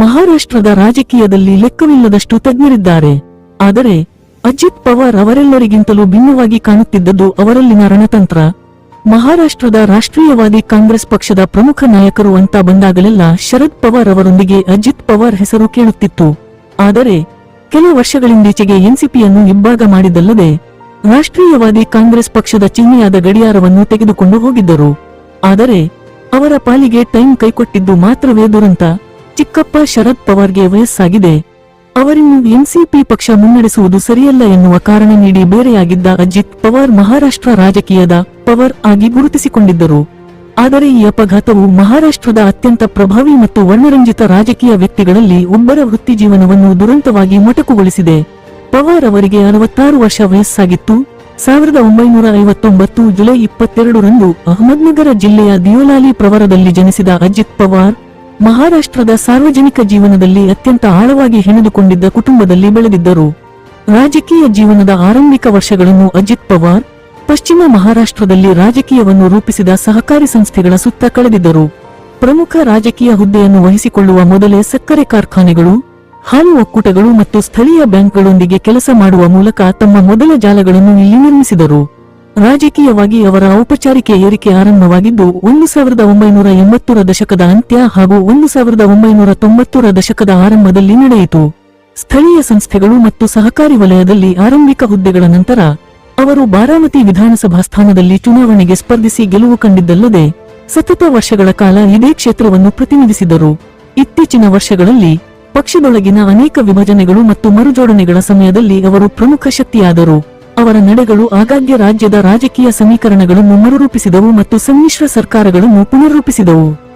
ಮಹಾರಾಷ್ಟ್ರದ ರಾಜಕೀಯದಲ್ಲಿ ಲೆಕ್ಕವಿಲ್ಲದಷ್ಟು ತಜ್ಞರಿದ್ದಾರೆ. ಆದರೆ ಅಜಿತ್ ಪವಾರ್ ಅವರೆಲ್ಲರಿಗಿಂತಲೂ ಭಿನ್ನವಾಗಿ ಕಾಣುತ್ತಿದ್ದದ್ದು ಅವರಲ್ಲಿನ ರಣತಂತ್ರ. ಮಹಾರಾಷ್ಟ್ರದ ರಾಷ್ಟ್ರೀಯವಾದಿ ಕಾಂಗ್ರೆಸ್ ಪಕ್ಷದ ಪ್ರಮುಖ ನಾಯಕರು ಅಂತ ಬಂದಾಗಲೆಲ್ಲ ಶರದ್ ಪವಾರ್ ಅವರೊಂದಿಗೆ ಅಜಿತ್ ಪವಾರ್ ಹೆಸರು ಕೇಳುತ್ತಿತ್ತು. ಆದರೆ ಕೆಲ ವರ್ಷಗಳಿಂದೀಚೆಗೆ ಎನ್ಸಿಪಿಯನ್ನು ಇಬ್ಬಾಗ ಮಾಡಿದ್ದಲ್ಲದೆ ರಾಷ್ಟ್ರೀಯವಾದಿ ಕಾಂಗ್ರೆಸ್ ಪಕ್ಷದ ಚಿಹ್ನೆಯಾದ ಗಡಿಯಾರವನ್ನು ತೆಗೆದುಕೊಂಡು ಹೋಗಿದ್ದರು. ಆದರೆ ಅವರ ಪಾಲಿಗೆ ಟೈಮ್ ಕೈಕೊಟ್ಟಿದ್ದು ಮಾತ್ರವೇ ದುರಂತ. ಚಿಕ್ಕಪ್ಪ ಶರದ್ ಪವಾರ್ಗೆ ವಯಸ್ಸಾಗಿದೆ. ಅವರನ್ನು ಎನ್ಸಿಪಿ ಪಕ್ಷ ಮುನ್ನಡೆಸುವುದು ಸರಿಯಲ್ಲ ಎನ್ನುವ ಕಾರಣ ನೀಡಿ ಬೇರೆಯಾಗಿದ್ದ ಅಜಿತ್ ಪವಾರ್ ಮಹಾರಾಷ್ಟ್ರ ರಾಜಕೀಯದ ಪವರ್ ಆಗಿ ಗುರುತಿಸಿಕೊಂಡಿದ್ದರು. ಆದರೆ ಈ ಅಪಘಾತವು ಮಹಾರಾಷ್ಟ್ರದ ಅತ್ಯಂತ ಪ್ರಭಾವಿ ಮತ್ತು ವರ್ಣರಂಜಿತ ರಾಜಕೀಯ ವ್ಯಕ್ತಿಗಳಲ್ಲಿ ಒಬ್ಬರ ವೃತ್ತಿ ಜೀವನವನ್ನು ದುರಂತವಾಗಿ ಮೊಟಕುಗೊಳಿಸಿದೆ. ಪವಾರ್ ಅವರಿಗೆ ಅರವತ್ತಾರು ವರ್ಷ ವಯಸ್ಸಾಗಿತ್ತು. ಸಾವಿರದ ಒಂಬೈನೂರ ಐವತ್ತೊಂಬತ್ತು ಜುಲೈ ಇಪ್ಪತ್ತೆರಡರಂದು ಅಹಮದ್ನಗರ ಜಿಲ್ಲೆಯ ದಿಯೋಲಾಲಿ ಪ್ರವರದಲ್ಲಿ ಜನಿಸಿದ ಅಜಿತ್ ಪವಾರ್ ಮಹಾರಾಷ್ಟ್ರದ ಸಾರ್ವಜನಿಕ ಜೀವನದಲ್ಲಿ ಅತ್ಯಂತ ಆಳವಾಗಿ ಹೆಣೆದುಕೊಂಡಿದ್ದ ಕುಟುಂಬದಲ್ಲಿ ಬೆಳೆದಿದ್ದರು. ರಾಜಕೀಯ ಜೀವನದ ಆರಂಭಿಕ ವರ್ಷಗಳನ್ನು ಅಜಿತ್ ಪವಾರ್, ಪಶ್ಚಿಮ ಮಹಾರಾಷ್ಟ್ರದಲ್ಲಿ ರಾಜಕೀಯವನ್ನು ರೂಪಿಸಿದ ಸಹಕಾರಿ ಸಂಸ್ಥೆಗಳ ಸುತ್ತ ಕಳೆದಿದ್ದರು. ಪ್ರಮುಖ ರಾಜಕೀಯ ಹುದ್ದೆಯನ್ನು ವಹಿಸಿಕೊಳ್ಳುವ ಮೊದಲೇ ಸಕ್ಕರೆ ಕಾರ್ಖಾನೆಗಳು, ಹಾಲು ಒಕ್ಕೂಟಗಳು ಮತ್ತು ಸ್ಥಳೀಯ ಬ್ಯಾಂಕ್ಗಳೊಂದಿಗೆ ಕೆಲಸ ಮಾಡುವ ಮೂಲಕ ತಮ್ಮ ಮೊದಲ ಜಾಲಗಳನ್ನು ಇಲ್ಲಿ ನಿರ್ಮಿಸಿದರು. ರಾಜಕೀಯವಾಗಿ ಅವರ ಔಪಚಾರಿಕ ಏರಿಕೆ ಆರಂಭವಾಗಿದ್ದು ಒಂದು ಸಾವಿರದ ಒಂಬೈನೂರ ಎಂಬತ್ತರ ದಶಕದ ಅಂತ್ಯ ಹಾಗೂ ಒಂದು ಸಾವಿರದ ಒಂಬೈನೂರ ತೊಂಬತ್ತರ ದಶಕದ ಆರಂಭದಲ್ಲಿ ನಡೆಯಿತು. ಸ್ಥಳೀಯ ಸಂಸ್ಥೆಗಳು ಮತ್ತು ಸಹಕಾರಿ ವಲಯದಲ್ಲಿ ಆರಂಭಿಕ ಹುದ್ದೆಗಳ ನಂತರ ಅವರು ಬಾರಾಮತಿ ವಿಧಾನಸಭಾ ಸ್ಥಾನದಲ್ಲಿ ಚುನಾವಣೆಗೆ ಸ್ಪರ್ಧಿಸಿ ಗೆಲುವು ಕಂಡಿದ್ದಲ್ಲದೆ ಸತತ ವರ್ಷಗಳ ಕಾಲ ಇದೇ ಕ್ಷೇತ್ರವನ್ನು ಪ್ರತಿನಿಧಿಸಿದರು. ಇತ್ತೀಚಿನ ವರ್ಷಗಳಲ್ಲಿ ಪಕ್ಷದೊಳಗಿನ ಅನೇಕ ವಿಭಜನೆಗಳು ಮತ್ತು ಮರುಜೋಡಣೆಗಳ ಸಮಯದಲ್ಲಿ ಅವರು ಪ್ರಮುಖ ಶಕ್ತಿಯಾದರು. ಅವರ ನಡೆಗಳು ಆಗಾಗ್ಗೆ ರಾಜ್ಯದ ರಾಜಕೀಯ ಸಮೀಕರಣಗಳನ್ನು ಮರುರೂಪಿಸಿದವು ಮತ್ತು ಸಮ್ಮಿಶ್ರ ಸರ್ಕಾರಗಳನ್ನು ಪುನರ್ರೂಪಿಸಿದವು.